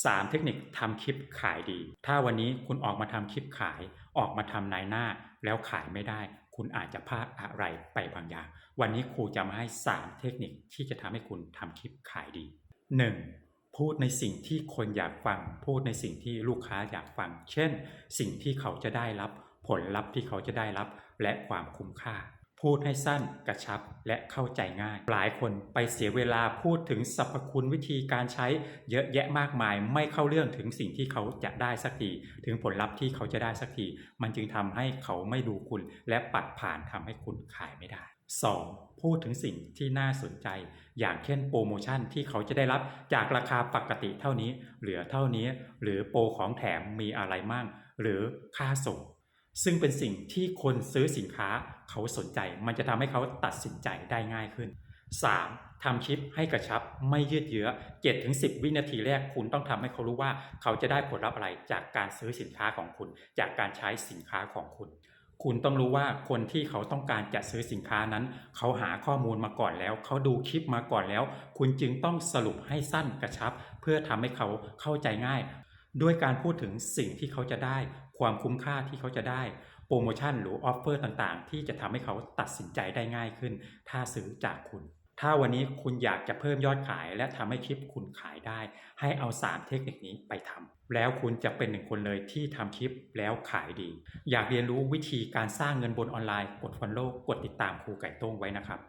3 เทคนิคทำคลิปขายดี ถ้าวันนี้คุณออกมาทำคลิปขาย ออกมาทำนายหน้าแล้วขายไม่ได้ คุณอาจจะพลาดอะไรไปบางอย่าง วันนี้ครูจะมาให้ 3 เทคนิคที่จะทำให้คุณทำคลิปขายดี 1. พูดในสิ่งที่คนอยากฟัง พูดในสิ่งที่ลูกค้าอยากฟัง เช่น สิ่งที่เขาจะได้รับ ผลลัพธ์ที่เขาจะได้รับ และความคุ้มค่า พูดให้สั้นกระชับและเข้าใจง่าย หลายคนไปเสียเวลาพูดถึงสรรพคุณวิธีการใช้เยอะแยะมากมาย ไม่เข้าเรื่องถึงสิ่งที่เขาจะได้สักทีถึงผลลัพธ์ที่เขาจะได้สักทีมันจึงทำให้เขาไม่ดูคุณ และปัดผ่านทำให้คุณขายไม่ได้ 2. พูดถึงสิ่งที่น่าสนใจ อย่างเช่นโปรโมชั่นที่เขาจะได้รับจากราคาปกติเท่านี้ เหลือเท่านี้ หรือโปรของแถมมีอะไรมั่ง หรือค่าส่ง ซึ่งเป็นสิ่งที่คนซื้อสินค้าเขาสนใจ มันจะทำให้เขาตัดสินใจได้ง่ายขึ้น 3. ทำคลิปให้กระชับไม่ยืดเยื้อ7-10 วินาทีแรกคุณต้องทำให้เขารู้ว่าเขาจะได้ผลลัพธ์อะไรจากการซื้อสินค้าของคุณ จากการใช้สินค้าของคุณ คุณต้องรู้ว่าคนที่เขาต้องการจะซื้อสินค้านั้น เขาหาข้อมูลมาก่อนแล้ว เขาดูคลิปมาก่อนแล้ว คุณจึงต้องสรุปให้สั้นกระชับ เพื่อทำให้เขาเข้าใจง่าย ด้วยการพูดถึงสิ่งที่เขาจะได้ ความคุ้มค่าที่เขาจะได้ โปรโมชั่นหรือออฟเฟอร์ต่างๆ ที่จะทำให้เขาตัดสินใจได้ง่ายขึ้น ถ้าซื้อจากคุณ ถ้าวันนี้คุณอยากจะเพิ่มยอดขาย และทำให้คลิปคุณขายได้ ให้เอา 3 เทคนิคนี้ไปทำแล้วคุณจะเป็นหนึ่งคนเลยที่ทำคลิปแล้วขายดี อยากเรียนรู้วิธีการสร้างเงินบนออนไลน์ กด Follow กดติดตามครูไก่โต้งไว้นะครับ